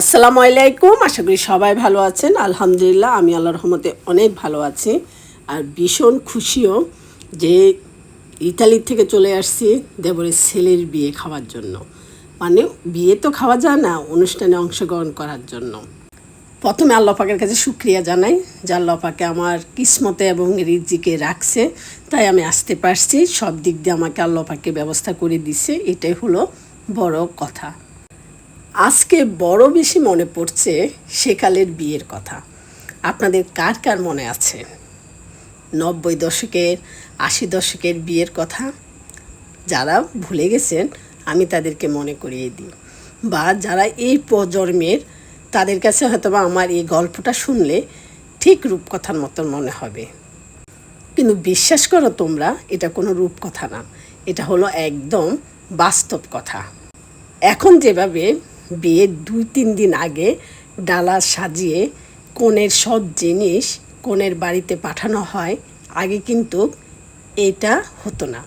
আসসালামু আলাইকুম, আশা করি সবাই ভালো আছেন। আলহামদুলিল্লাহ, আমি আল্লাহর রহমতে অনেক ভালো আছি আর ভীষণ খুশিও যে ইতালি থেকে চলে আসছি দেবরের ছেলের বিয়ে খাওয়ার জন্য। মানে বিয়ে তো খাওয়া যায় না, অনুষ্ঠানে অংশগ্রহণ করার জন্য। প্রথমে আল্লাহ পাকের কাছে শুক্রিয়া জানাই যে আল্লাহ পাকে আমার কিসমতে এবং রিজিকে রাখছে, তাই আমি আসতে পারছি। সব দিক দিয়ে আমাকে আল্লাহ পাকে ব্যবস্থা করে দিছে, এটাই হলো বড় কথা। আজকে বড় বেশি মনে পড়ছে সেকালের বিয়ের কথা। আপনাদের কার কার মনে আছে? নব্বই দশকের, আশি দশকের বিয়ের কথা? যারা ভুলে গেছেন, আমি তাদেরকে মনে করিয়ে দিই। বা যারা এই প্রজন্মের, তাদের কাছে হয়তো বা আমার এই গল্পটা শুনলে ঠিক রূপকথার মতন মনে হবে। কিন্তু বিশ্বাস করো তোমরা, এটা কোনো রূপকথা না। এটা হলো একদম বাস্তব কথা। এখন যেভাবে বিয়ের দুই, তিন দিন আগে ডালা সাজিয়ে কনের সব জিনিস কনের বাড়িতে পাঠানো হয়, আগে কিন্তু এটা হতো না।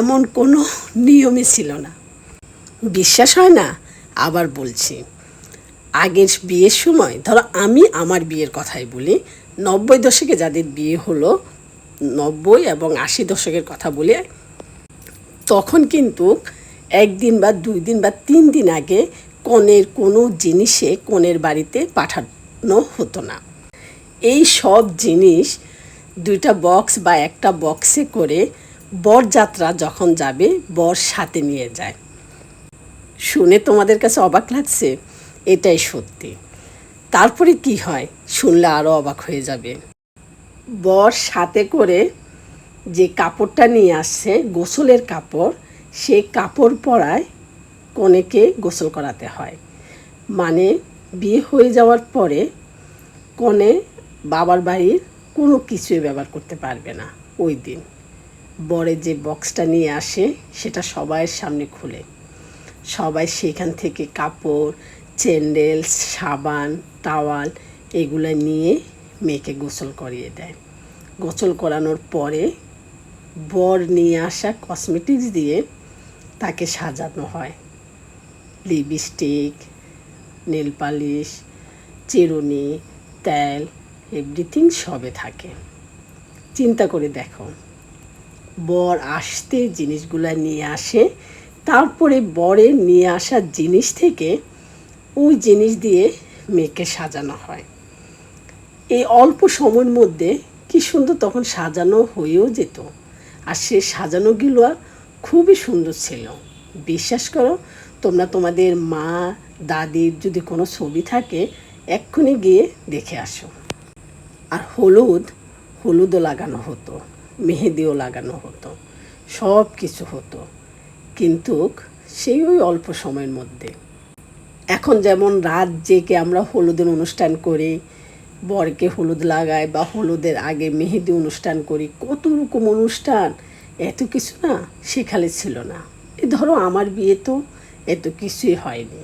এমন কোনো নিয়মই ছিল না। বিশ্বাস হয় না? আবার বলছি, আগের বিয়ের সময়, ধরো আমি আমার বিয়ের কথাই বলি, নব্বই দশকে যাদের বিয়ে হলো, নব্বই এবং আশি দশকের কথা বলে, তখন কিন্তু একদিন বা দুই দিন বা তিন দিন আগে কনের কোনো জিনিসে কনের বাড়িতে পাঠানো হতো না। এই সব জিনিস দুইটা বক্স বা একটা বক্সে করে বরযাত্রা যখন যাবে, বর সাথে নিয়ে যায়। শুনে তোমাদের কাছে অবাক লাগছে? এটাই সত্যি। তারপরে কি হয়? শুনলে আরও অবাক হয়ে যাবে। বর সাথে করে যে কাপড়টা নিয়ে আসছে, গোসলের কাপড় সেই কাপড় পরায় কনেকে গোসল করাতে হয়। মানে বিয়ে হয়ে যাওয়ার পরে কনে বাবার বাড়ির কোনো কিছুই ব্যবহার করতে পারবে না ওই দিন। বরে যে বক্সটা নিয়ে আসে, সেটা সবাইয়ের সামনে খুলে। সবাই সেখান থেকে কাপড়, চেন্ডেল, সাবান, টাওয়াল এগুলো নিয়ে মেয়েকে গোসল করিয়ে দেয়। গোসল করানোর পরে বর নিয়ে আসা কসমেটিক্স দিয়ে তাকে সাজানো হয়। লিপস্টিক, নেল পালিশ, চিরুনি, তেল এভরিথিং সবে থাকে। চিন্তা করে দেখো, বর আসতে জিনিসগুলো নিয়ে আসে, তারপরে বরের নিয়ে আসা জিনিস থেকে ওই জিনিস দিয়ে মেয়েকে সাজানো হয়। এই অল্প সময়ের মধ্যে কি সুন্দর তখন সাজানো হয়েও যেত। আর সে সাজানোগুলো খুবই সুন্দর ছিল। বিশ্বাস করো, তোমরা তোমাদের মা দাদির যদি কোনো ছবি থাকে, এক্ষুনি গিয়ে দেখে আসো। আর হলুদ, হলুদও লাগানো হতো, মেহেদিও লাগানো হতো, সব কিছু হতো। কিন্তু সেই ওই অল্প সময়ের মধ্যে। এখন যেমন রাত জেগে আমরা হলুদের অনুষ্ঠান করি, বরকে হলুদ লাগাই বা হলুদের আগে মেহেদি অনুষ্ঠান করি, কত রকম অনুষ্ঠান! এত কিছু না সেখানে ছিল না। এ ধরো আমার বিয়ে তো এত কিছুই হয়নি।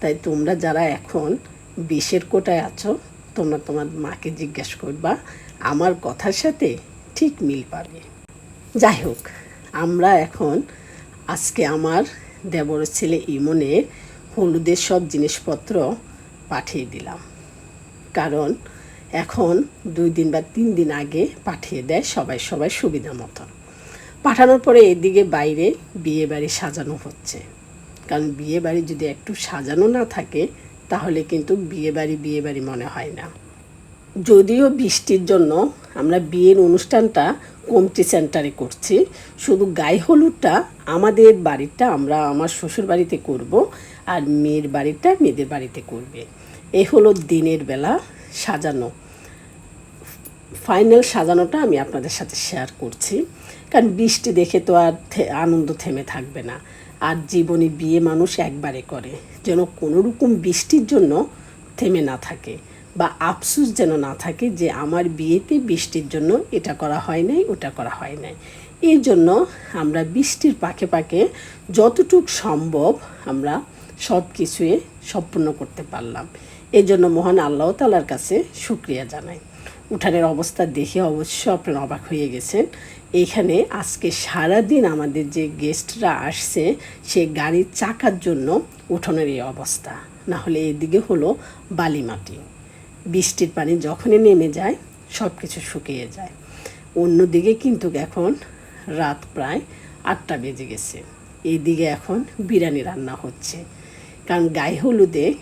তাই তোমরা যারা এখন বিশের কোটায় আছো, তোমরা তোমার মাকে জিজ্ঞেস করবা, আমার কথার সাথে ঠিক মিল পাবে। যাই হোক, আমরা এখন আজকে আমার দেবর ছেলে ইমনের হলুদের সব জিনিসপত্র পাঠিয়ে দিলাম। কারণ এখন দুই দিন বা তিন দিন আগে পাঠিয়ে দেয় সবাই সবাই সুবিধা মতন। পাঠানোর পরে এদিকে বাইরে বিয়ে বাড়ি সাজানো হচ্ছে। কারণ বিয়ে বাড়ি যদি একটু সাজানো না থাকে, তাহলে কিন্তু বিয়ে বাড়ি বিয়ে বাড়ি মনে হয় না। যদিও বৃষ্টির জন্য আমরা বিয়ের অনুষ্ঠানটা কমটি সেন্টারে করছি, শুধু গায়ে হলুদটা আমাদের বাড়িটা, আমরা আমার শ্বশুর বাড়িতে করব আর মেয়ের বাড়িটা মেয়েদের বাড়িতে করবে। এই হলো দিনের বেলা সাজানো। ফাইনাল সাজানোটা আমি আপনাদের সাথে শেয়ার করছি। কারণ বৃষ্টি দেখে তো আর আনন্দ থেমে থাকবে না। আর জীবনে বিয়ে মানুষ একবারে করে, যেন কোনো রকম বৃষ্টির জন্য থেমে না থাকে বা আফসুস যেন না থাকে যে আমার বিয়েতে বৃষ্টির জন্য এটা করা হয় নাই, ওটা করা হয় নাই। এই জন্য আমরা বৃষ্টির পাকে পাকে যতটুক সম্ভব আমরা সব কিছুয়ে সম্পূর্ণ করতে পারলাম। এই জন্য মহান আল্লাহ তালার কাছে শুক্রিয়া জানাই। উঠানের অবস্থা দেখে অবশ্য আপনারা অবাক হয়ে গেছেন। এইখানে আজকে সারাদিন আমাদের যে গেস্টরা আসছে, সে গাড়ির চাকার জন্য উঠোনের এই অবস্থা। না হলে এদিকে হলো বালি মাটি বৃষ্টির পানি যখনই নেমে যায় সব কিছু শুকিয়ে যায়। অন্যদিকে কিন্তু এখন রাত প্রায় আটটা বেজে গেছে। এইদিকে এখন বিরিয়ানি রান্না হচ্ছে। কারণ গায়ে হলুদে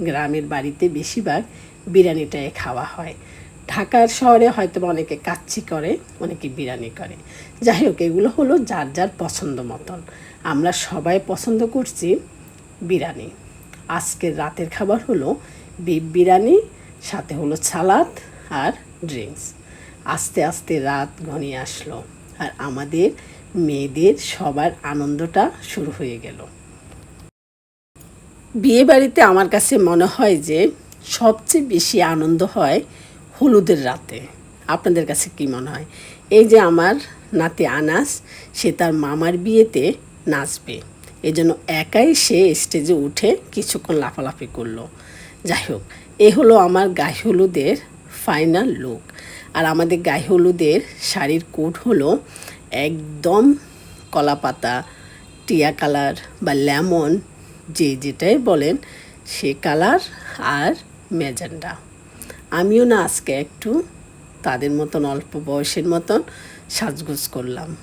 গ্রামের বাড়িতে বেশিরভাগ বিরিয়ানিটাই খাওয়া হয়। ঢাকার শহরে হয়তো অনেকে কাচ্চি করে, অনেকে বিরিয়ানি করে। যাই হোক, এগুলো হলো যার যার পছন্দ মতন। আমরা সবাই পছন্দ করছি বিরিয়ানি। আজকের রাতের খাবার হলো বিফ বিরিয়ানি, সাথে হলো সালাদ আর ড্রিঙ্কস। আস্তে আস্তে রাত ঘনিয়ে আসলো আর আমাদের মেয়েদের সবার আনন্দটা শুরু হয়ে গেল। বিয়ে বাড়িতে আমার কাছে মনে হয় যে সবচেয়ে বেশি আনন্দ হয় হলুদের রাতে। আপনাদের কাছে কি মনে হয়? এই যে আমার নাতি আনাস, সে তার মামার বিয়েতে নাচবে। এই জন্য একাই সে স্টেজে উঠে কিছুক্ষণ লাফালাফি করল। যাই হোক, এ হলো আমার গায়ে হলুদের ফাইনাল লুক আর আমাদের গায়ে হলুদের শাড়ির কোট হলো একদম কলাপাতা, টিয়া কালার বা লেমন, যে যেটাই বলেন, সে কালার আর ম্যাজেন্ডা। আমিও না আজকে একটু তাদের মতন, অল্প বয়সের মতন সাজগোজ করলাম।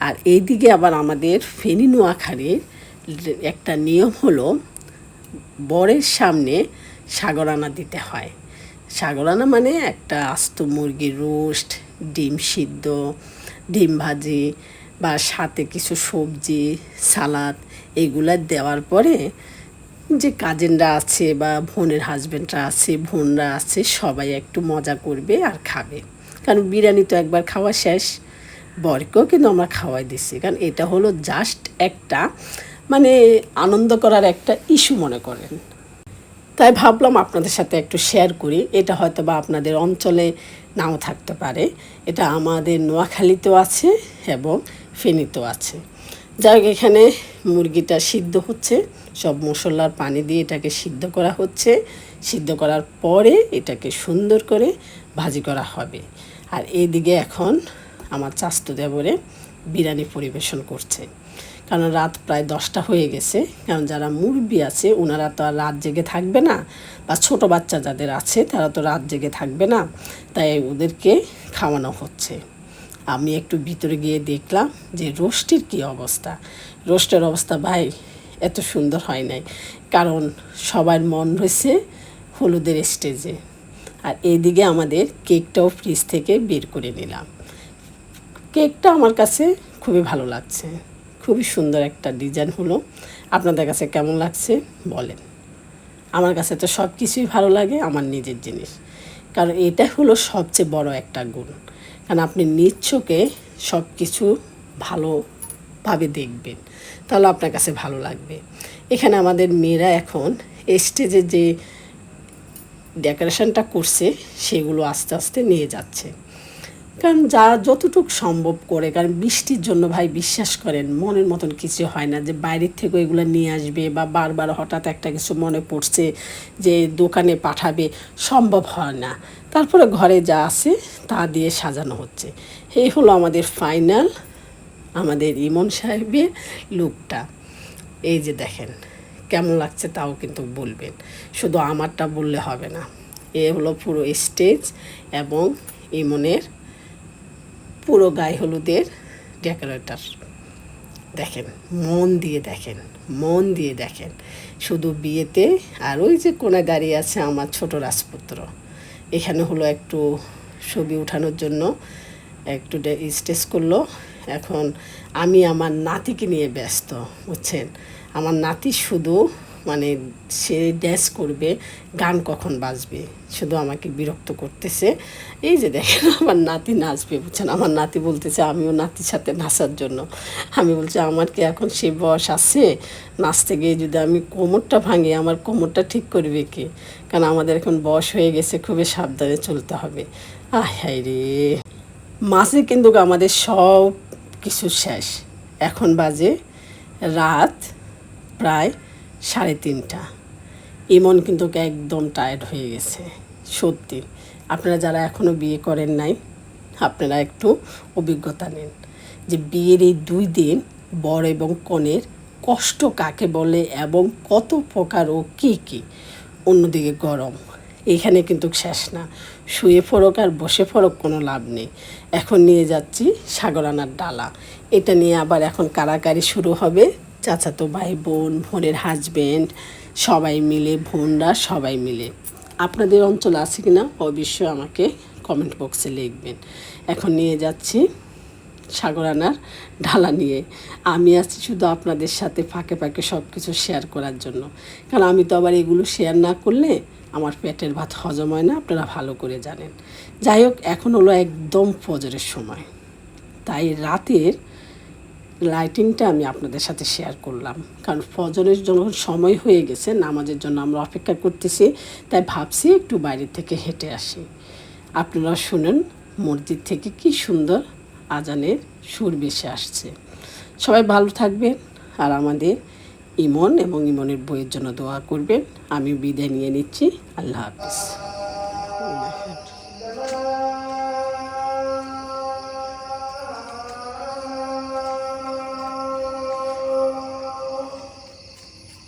আর এইদিকে আবার আমাদের ফেনী নোয়াখালীর একটা নিয়ম হলো, বরের সামনে সাগরানা দিতে হয়। সাগরানা মানে একটা আস্ত মুরগির রোস্ট, ডিম সিদ্ধ, ডিম ভাজি বা সাথে কিছু সবজি, সালাদ, এগুলা দেওয়ার পরে যে কাজিনরা আছে বা বোনের হাজব্যান্ডরা আছে, বোনরা আছে, সবাই একটু মজা করবে আর খাবে। কারণ বিরিয়ানি তো একবার খাওয়া শেষ, বরকেও কিন্তু আমরা খাওয়াই দিচ্ছি কারণ এটা হলো জাস্ট একটা মানে আনন্দ করার একটা ইস্যু মনে করেন। তাই ভাবলাম আপনাদের সাথে একটু শেয়ার করি। এটা হয়তো বা আপনাদের অঞ্চলে নাও থাকতে পারে। এটা আমাদের নোয়াখালীতেও আছে এবং ফেনীতেও আছে। যাই এখানে মুরগিটা সিদ্ধ হচ্ছে। সব মশলার পানি দিয়ে এটাকে সিদ্ধ করা হচ্ছে। সিদ্ধ করার পরে এটাকে সুন্দর করে ভাজি করা হবে। আর এইদিকে এখন আমার চাস্তু দেবরে বিরিয়ানি পরিবেশন করছে। কারণ রাত প্রায় দশটা হয়ে গেছে। কারণ যারা মুরব্বী আছে ওনারা তো আর রাত জেগে থাকবে না। বা ছোট বাচ্চা যাদের আছে, তারা তো রাত জেগে থাকবে না। তাই ওদেরকে খাওয়ানো হচ্ছে। আমি একটু ভিতরে গিয়ে দেখলাম যে রোস্টের কী অবস্থা। রোস্টের অবস্থা ভাই এত সুন্দর হয় নাই। কারণ সবার মন রয়েছে হলুদের স্টেজে। আর এইদিকে আমাদের কেকটাও ফ্রিজ থেকে বের করে নিলাম। কেকটা আমার কাছে খুবই ভালো লাগছে। খুবই সুন্দর একটা ডিজাইন হলো। আপনাদের কাছে কেমন লাগছে বলেন। আমার কাছে তো সব কিছুই ভালো লাগে, আমার নিজের জিনিস। কারণ এটা হলো সবচেয়ে বড় একটা গুণ। কারণ আপনি নিচ্ছকে সব কিছু ভালোভাবে দেখবেন। তাহলে আপনার কাছে ভালো লাগবে। এখানে আমাদের মেয়েরা এখন স্টেজে যে ডেকোরেশনটা করছে, সেগুলো আস্তে আস্তে নিয়ে যাচ্ছে। কারণ যা যতটুকু সম্ভব করে, কারণ বৃষ্টির জন্য ভাই বিশ্বাস করেন, মনের মতন কিছু হয় না যে বাইরের থেকে এগুলো নিয়ে আসবে বা বারবার হঠাৎ একটা কিছু মনে পড়ছে যে দোকানে পাঠাবে, সম্ভব হয় না। তারপরে ঘরে যা আছে তা দিয়ে সাজানো হচ্ছে। এই হলো আমাদের ফাইনাল, আমাদের ইমন সাহেবের লুকটা। এই যে দেখেন, কেমন লাগছে তাও কিন্তু বলবেন। শুধু আমারটা বললে হবে না। এ হলো পুরো স্টেজ এবং ইমনের পুরো গায়ে হলুদের ডেকোরেটার দেখেন, মন দিয়ে দেখেন, মন দিয়ে দেখেন। শুধু বিয়েতে আর ওই যে কোনা দাঁড়িয়ে আছে আমার ছোট রাজপুত্র। এখানে হলো একটু ছবি উঠানোর জন্য, একটু স্টেজ করল। এখন আমি আমার নাতিকে নিয়ে ব্যস্ত, বুঝছেন? আমার নাতি শুধু মানে সে ড্যান্স করবে, গান কখন বাজবে? শুধু আমাকে বিরক্ত করতেছে। এই যে দেখেন, আমার নাতি নাচবে, বুঝছেন? আমার নাতি বলতেছে, আমিও নাতির সাথে নাচার জন্য। আমি বলছি, আমার কি এখন সে বয়স আছে? নাচতে গিয়ে যদি আমি কোমরটা ভাঙি, আমার কোমরটা ঠিক করবে কে? কারণ আমাদের এখন বয়স হয়ে গেছে, খুবই সাবধানে চলতে হবে। আহ হাই রে! মাঝে কিন্তু আমাদের সব কিছু শেষ। এখন বাজে রাত প্রায় সাড়ে তিনটা। ইমন কিন্তু একদম টায়ার্ড হয়ে গেছে, সত্যি। আপনারা যারা এখনও বিয়ে করেন নাই, আপনারা একটু অভিজ্ঞতা নিন যে বিয়ের এই দুই দিন বর এবং কনের কষ্ট কাকে বলে এবং কত প্রকার ও কী কী। অন্যদিকে গরম, এখানে কিন্তু শেষ না। শুয়ে ফরক আর বসে ফরক কোনো লাভ নেই। এখন নিয়ে যাচ্ছি সাগরানার ডালা। এটা নিয়ে আবার এখন কারাকারি শুরু হবে। চাচাতো ভাই, বোন, বোনের হাজবেন্ড সবাই মিলে, বোনরা সবাই মিলে। আপনাদের অঞ্চল আছে কি না অবশ্যই আমাকে কমেন্ট বক্সে লিখবেন। এখন নিয়ে যাচ্ছি সাগরানার ঢালা নিয়ে। আমি আছি শুধু আপনাদের সাথে ফাঁকে ফাঁকে সব কিছু শেয়ার করার জন্য। কারণ আমি তো আবার এগুলো শেয়ার না করলে আমার পেটের ভাত হজম হয় না, আপনারা ভালো করে জানেন। যাই হোক, এখন হলো একদম ফজরের সময়। তাই রাতের লাইটিংটা আমি আপনাদের সাথে শেয়ার করলাম। কারণ ফজরের যখন সময় হয়ে গেছে, নামাজের জন্য আমরা অপেক্ষা করতেছি, তাই ভাবছি একটু বাইরে থেকে হেঁটে আসি। আপনারা শুনেন, মসজিদ থেকে কি সুন্দর আজানের সুর বেশি আসছে। সবাই ভালো থাকবেন আর আমাদের ইমন এবং ইমনের বইয়ের জন্য দোয়া করবেন। আমি বিদায় নিয়ে নিচ্ছি। আল্লাহ হাফিজ।